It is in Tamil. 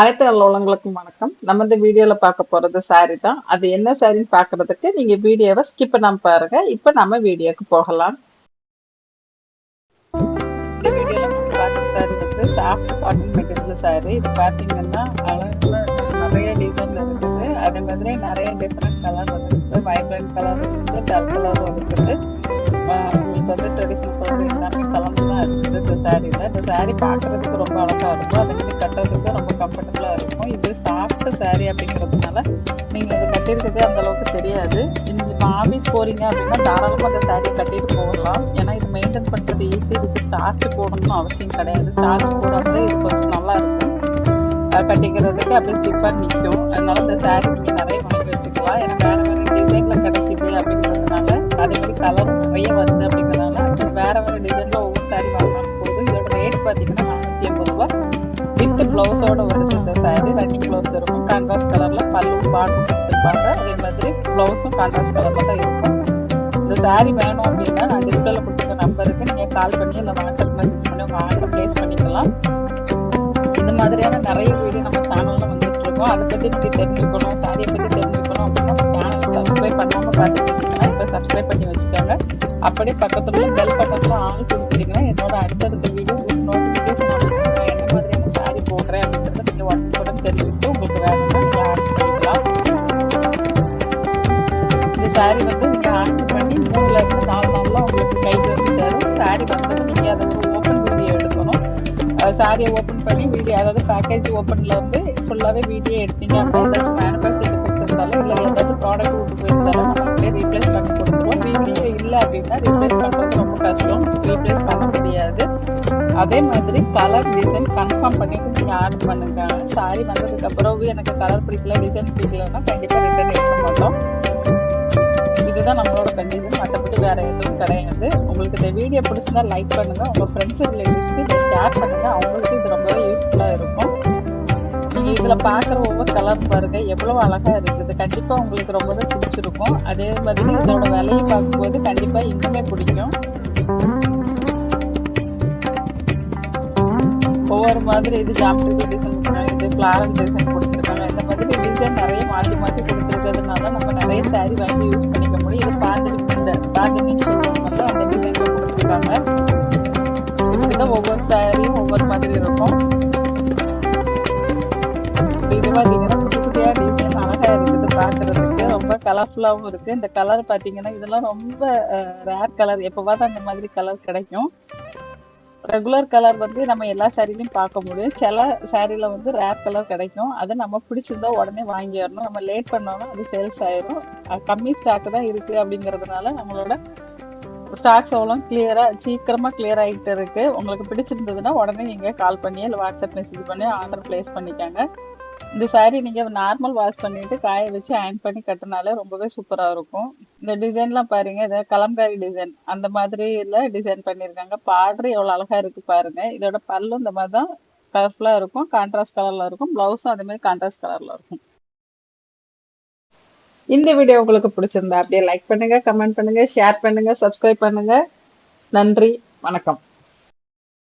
அனைத்து நல்லவங்களுக்கும் வணக்கம். நம்ம இந்த வீடியோல பார்க்க போறது சாரி தான். அது என்ன சாரின்னு பார்க்கிறதுக்கு நீங்க வீடியோவை ஸ்கிப் பண்ணாம பாருங்க. இப்போ நம்ம வீடியோக்கு போகலாம். இந்த வீடியோல பார்க்குற சாரி வந்து சாஃப்ட் காட்டன் மெட்டீரியல் சாரி இது பார்த்தீங்கன்னா அழகுல நிறைய டிசைன் இருக்குது. அதே மாதிரி நிறைய டிஃப்ரெண்ட் கலர் இருக்குது வைப்ரண்ட் கலர் இருக்குது டல் கலர் இருக்குது சாரீல இந்த சாரீ இந்த பார்க்கறதுக்கு ரொம்ப அழகா இருக்கும். அதுக்கு மாதிரி கட்டுறதுக்கு ரொம்ப கம்ஃபர்டபுளாக இருக்கும். இது சாஃப்ட் சாரி அப்படிங்கிறதுனால நீங்கள் இது கட்டியிருக்கிறதே அந்த அளவுக்கு தெரியாது. இப்போ ஆஃபீஸ் போகிறீங்க அப்படின்னா தாராளமாக அந்த சாரி கட்டிட்டு போகலாம். ஏன்னா இது மெயின்டைன் பண்ணுறது ஈஸி இதுக்கு ஸ்டார்ச் போடணும்னு அவசியம் கிடையாது. ஸ்டார்ச் போடாமலே இது கொஞ்சம் நல்லா இருக்கும். கட்டிக்கிறதுக்கு அப்படியே ஸ்டிப்பாக நிற்கும். அதனால இந்த சாரி நீங்கள் பார்த்தீங்கன்னா நானூற்றி ஐம்பது ரூபா வித் ப்ளவுஸோட வருது இந்த சாரி ரன்னிங் ப்ளவுஸ் இருக்கும். கான்ட்ராஸ்ட் கலரில் பல்லும் பாட்டும் கொடுத்துருப்பாங்க. அதே மாதிரி ப்ளவுஸும் கான்ட்ராஸ்ட் கலரில் தான் இருக்கும். இந்த சாரி வேணும் அப்படின்னா நான் டிஸ்பிளேல கொடுத்துருக்க நம்பருக்கு நீங்கள் கால் பண்ணி இல்லை வாட்ஸ்அப் மெசேஜ் பண்ணி உங்கள் ஆர்டர் ப்ளேஸ் பண்ணிக்கலாம். இந்த மாதிரியான நிறைய வீடியோ நம்ம சேனலில் வந்துட்டு இருக்கோம். அதை பற்றி நீங்கள் தெரிஞ்சுக்கணும் சாரியை பற்றி தெரிஞ்சுக்கணும் அப்படின்னா நம்ம சேனலை சப்ஸ்கிரைப் பண்ணாமல் பார்த்துட்டு இப்போ சப்ஸ்கிரைப் பண்ணி வச்சுக்கோங்க. அப்படியே பக்கத்தில் பெல் பக்கத்தில் ஆள் கொடுத்துட்டீங்கன்னா என்னோட அடுத்தடுத்த நீங்கள் உடனுக்குடன் தெரிஞ்சுட்டு உங்களுக்கு வேணும்னா நீங்கள் ஆர்டர் பண்ணிக்கலாம் இந்த சாரி வந்து நீங்கள் ஆர்டர் பண்ணி மூணுல இருந்து நாலு நாளில் உங்களுக்கு கைக்கு வந்து சேரும் சாரி வந்தது நீங்கள் அதை ஒரு ஓப்பன் வீடியோ எடுக்கணும் சாரியை ஓப்பன் பண்ணி வீடியோ அதாவது பேக்கேஜ் ஓப்பனில் வந்து ஃபுல்லாகவே வீடியோ எடுத்தீங்க அப்படின்னா ஏதாச்சும் மேனுஃபேக்சர் டிஃபெக்ட் இருந்தாலும் இல்லை ஏதாச்சும் ப்ராடக்ட் விட்டு போயிருந்தாலும் நம்ம அப்படியே ரீப்ளேஸ் பண்ணி கொடுத்துருவோம் வீடியோ இல்லை அப்படின்னா அதே மாதிரி கலர் டிசைன் கன்ஃபார்ம் பண்ணிட்டு நீங்கள் ஆர்டர் பண்ணுங்க சாரி வந்ததுக்கு அப்புறம் எனக்கு கலர் பிடிக்கல டிசைன் பிடிக்கலன்னா கண்டிப்பாக ரிட்டர்ன் எடுக்க மாட்டோம். இதுதான் நம்மளோட கண்டிஷன் மற்றபடி வேற எதுவும் கிடையாது. உங்களுக்கு இந்த வீடியோ பிடிச்சிருந்தா லைக் பண்ணுங்க. உங்க ஃப்ரெண்ட்ஸ் ரிலேட்டிவ்ஸ்க்கு இதை ஷேர் பண்ணுங்க. அவங்களுக்கு இது ரொம்பவே யூஸ்ஃபுல்லா இருக்கும். நீங்க இதுல பாக்குற ஒவ்வொரு கலர் பாருங்க. எவ்வளவு அழகா இருக்குது. கண்டிப்பா உங்களுக்கு ரொம்பவே பிடிச்சிருக்கும். அதே மாதிரி இதோட விலையை பார்க்கும்போது கண்டிப்பா இன்னுமே பிடிக்கும். மாதிரி இது ஜாமெட்ரிக்கல் டிசைன் இது ஃப்ளாரல் டிசைன் கொடுத்துருக்காங்க. இந்த மாதிரி டிசைன் நிறைய மாற்றி மாற்றி கொடுத்துருக்கிறதுனால நம்ம நிறைய சாரி வாங்கி யூஸ் பண்ணிக்க முடியும். இது பாந்தினி இந்த பாந்தினின்னு சொல்லுவாங்கல்ல அந்த டிசைனில் கொடுத்துருக்காங்க. இப்படிதான் ஒவ்வொரு சாரியும் ஒவ்வொரு மாதிரி இருக்கும். இது பார்த்தீங்கன்னா குட்டி குட்டியாக டிசைன் அழகாக இருக்குது பார்க்குறதுக்கு ரொம்ப கலர்ஃபுல்லாகவும் இருக்குது இந்த கலர் பார்த்தீங்கன்னா இதெல்லாம் ரொம்ப ரேர் கலர் எப்போவாவது அந்த மாதிரி கலர் கிடைக்கும். ரெகுலர் கலர் வந்து நம்ம எல்லா சாரிலையும் பார்க்க முடியும் சில சாரியில் வந்து ரேர் கலர் கிடைக்கும். அதை நம்ம பிடிச்சிருந்தா உடனே வாங்கிடணும். நம்ம லேட் பண்ணோம்னா அது சேல்ஸ் ஆயிரும். கம்மி ஸ்டாக் தான் இருக்குது அப்படிங்கிறதுனால நம்மளோட ஸ்டாக்ஸ் எவ்வளோ கிளியராக சீக்கிரமாக கிளியர் ஆகிட்டு இருக்கு. உங்களுக்கு பிடிச்சிருந்ததுன்னா உடனே நீங்கள் கால் பண்ணி இல்லை வாட்ஸ்அப் மெசேஜ் பண்ணி ஆர்டர் ப்ளேஸ் பண்ணிக்கோங்க. இந்த saree நீங்கள் நார்மல் வாஷ் பண்ணிட்டு காய வச்சு அயன் பண்ணி கட்டினாலே ரொம்பவே சூப்பராக இருக்கும். இந்த டிசைன்லாம் பாருங்க இது கலம்காரி டிசைன் அந்த மாதிரில டிசைன் பண்ணியிருக்காங்க. பார்டர் எவ்வளோ அழகாக இருக்கு பாருங்க. இதோட பல்லும் இந்த மாதிரி தான் கலர்ஃபுல்லாக இருக்கும். கான்ட்ராஸ்ட் கலரில் இருக்கும். ப்ளவுஸும் அதே மாதிரி கான்ட்ராஸ்ட் கலரில் இருக்கும். இந்த வீடியோ உங்களுக்கு பிடிச்சிருந்தா அப்படியே லைக் பண்ணுங்க கமெண்ட் பண்ணுங்க ஷேர் பண்ணுங்க சப்ஸ்கிரைப் பண்ணுங்க. நன்றி வணக்கம்.